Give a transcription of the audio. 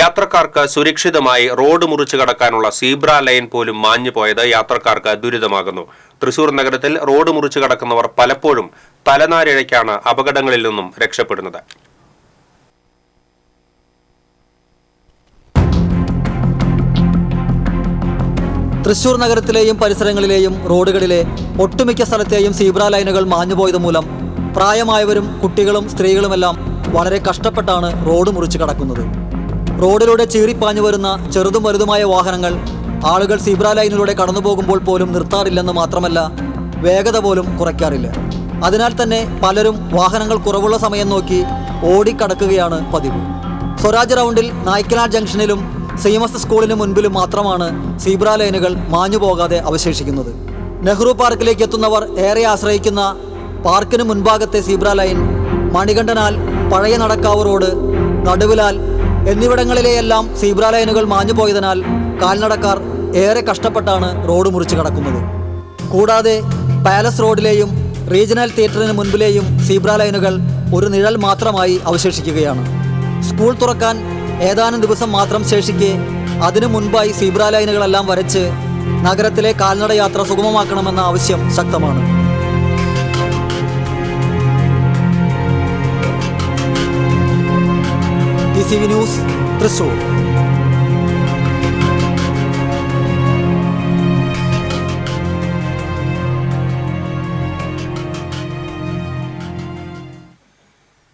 യാത്രക്കാർക്ക് സുരക്ഷിതമായി റോഡ് മുറിച്ചു കടക്കാനുള്ള സീബ്ര ലൈൻ പോലും മാഞ്ഞു പോയത് യാത്രക്കാർക്ക് ദുരിതമാകുന്നു. തൃശൂർ നഗരത്തിൽ റോഡ് മുറിച്ചു കടക്കുന്നവർ പലപ്പോഴും തലനാരിഴയ്ക്കാണ് അപകടങ്ങളിൽ നിന്നും രക്ഷപ്പെടുന്നത്. തൃശൂർ നഗരത്തിലെയും പരിസരങ്ങളിലെയും റോഡുകളിലെ ഒട്ടുമിക്ക സ്ഥലത്തെയും സീബ്ര ലൈനുകൾ മാഞ്ഞുപോയത് മൂലം പ്രായമായവരും കുട്ടികളും സ്ത്രീകളുമെല്ലാം വളരെ കഷ്ടപ്പെട്ടാണ് റോഡ് മുറിച്ച് കടക്കുന്നത്. റോഡിലൂടെ ചീറിപ്പാഞ്ഞു വരുന്ന ചെറുതും വലുതുമായ വാഹനങ്ങൾ ആളുകൾ സീബ്ര ലൈനിലൂടെ കടന്നു പോകുമ്പോൾ പോലും നിർത്താറില്ലെന്ന് മാത്രമല്ല വേഗത പോലും കുറയ്ക്കാറില്ല. അതിനാൽ തന്നെ പലരും വാഹനങ്ങൾ കുറവുള്ള സമയം നോക്കി ഓടിക്കടക്കുകയാണ് പതിവ്. സ്വരാജ് റൗണ്ടിൽ നായ്ക്കനാട് ജംഗ്ഷനിലും സീമസ് സ്കൂളിന് മുൻപിലും മാത്രമാണ് സീബ്ര ലൈനുകൾ മാഞ്ഞു പോകാതെ അവശേഷിക്കുന്നത്. നെഹ്റു പാർക്കിലേക്ക് എത്തുന്നവർ ഏറെ ആശ്രയിക്കുന്ന പാർക്കിന് മുൻഭാഗത്തെ സീബ്ര ലൈൻ മണികണ്ഠനാൽ പഴയ നടക്കാവ് റോഡ് നടുവിലാൽ എന്നിവിടങ്ങളിലെയെല്ലാം സീബ്ര ലൈനുകൾ മാഞ്ഞു പോയതിനാൽ കാൽനടക്കാർ ഏറെ കഷ്ടപ്പെട്ടാണ് റോഡ് മുറിച്ച് കടക്കുന്നത്. കൂടാതെ പാലസ് റോഡിലെയും റീജിയണൽ തിയേറ്ററിന് മുൻപിലെയും സീബ്ര ലൈനുകൾ ഒരു നിഴൽ മാത്രമായി അവശേഷിക്കുകയാണ്. സ്കൂൾ തുറക്കാൻ ഏതാനും ദിവസം മാത്രം ശേഷിക്കെ അതിനു മുൻപായി സീബ്ര ലൈനുകളെല്ലാം വരച്ച് നഗരത്തിലെ കാൽനട യാത്ര സുഗമമാക്കണമെന്ന ആവശ്യം ശക്തമാണ്. C news Thrissur.